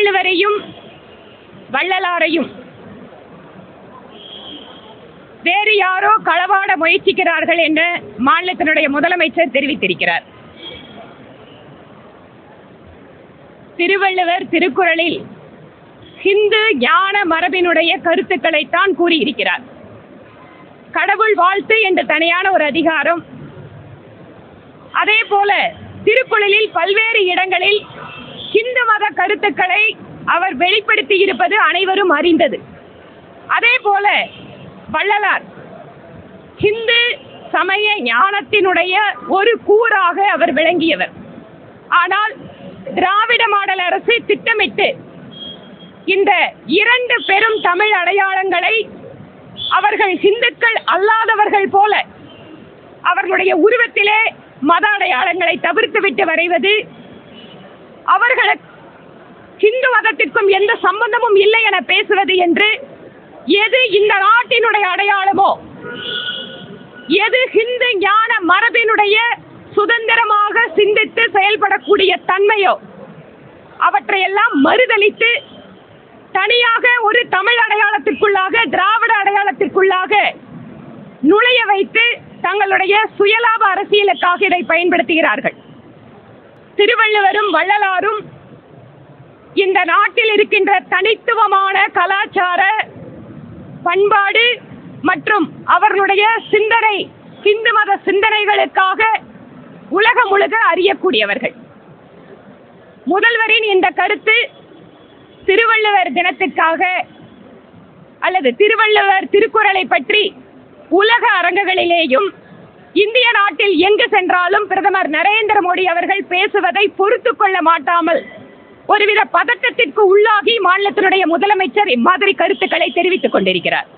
திருவள்ளுவரையும் வள்ளலாரையும். வேறு யாரோ களவாட முயற்சிக்கிறார்கள் என்று மாநிலத்தினுடைய முதலமைச்சர் தெரிவித்திருக்கிறார். திருவள்ளுவர் திருக்குறளில் ஹிந்து ஞான மரபினுடைய கருத்துக்களைத்தான் கூறியிருக்கிறார். கடவுள் வாழ்த்து என்ற தனியான ஒரு அதிகாரம். அதே போல திருக்குறளில் பல்வேறு இடங்களில் ஹிந்து மத கருத்துக்களை அவர் வெளிப்படுத்தி இருப்பது அனைவரும் அறிந்தது. அதே போல வள்ளலார் ஹிந்து சமய ஞானத்தினுடைய ஒரு கூறாக அவர் விளங்கியவர். ஆனால் திராவிட மாடல் அரசு திட்டமிட்டு இந்த இரண்டு பெரும் தமிழ் அடையாளங்களை அவர்கள் ஹிந்துக்கள் அல்லாதவர்கள் போல அவர்களுடைய உருவத்திலே மத அடையாளங்களை தவிர்த்து விட்டு வரைவது அவர்களுக்கு ஹிந்து மதத்திற்கும் எந்த சம்பந்தமும் இல்லை என பேசுவது என்று எது இந்த நாட்டினுடைய அடையாளமோ? எது ஹிந்து ஞான மரபினுடைய சுதந்திரமாக சிந்தித்து செயல்படக்கூடிய தன்மையோ? அவற்றையெல்லாம் மறுதலித்து தனியாக ஒரு தமிழ் அடையாளத்திற்குள்ளாக திராவிட அடையாளத்திற்குள்ளாக நுழைய வைத்து தங்களுடைய சுயலாப அரசியலுக்காக இதை பயன்படுத்துகிறார்கள். திருவள்ளுவரும் வள்ளலாரும் இந்த நாட்டில் இருக்கின்ற தனித்துவமான கலாச்சார பண்பாடு மற்றும் அவர்களுடைய சிந்தனை இந்து மத சிந்தனைகளுக்காக உலகம் முழுக அறியக்கூடியவர்கள். முதல்வரின் இந்த கருத்து திருவள்ளுவர் தினத்திற்காக அல்லது திருவள்ளுவர் திருக்குறளை பற்றி உலக அரங்குகளிலேயும் இந்திய நாட்டில் எங்கு சென்றாலும் பிரதமர் நரேந்திர மோடி அவர்கள் பேசுவதை பொறுத்து கொள்ள மாட்டாமல் ஒருவித பதட்டத்திற்கு உள்ளாகி மாநிலத்தினுடைய முதலமைச்சர் இம்மாதிரி கருத்துக்களை தெரிவித்துக் கொண்டிருக்கிறார்.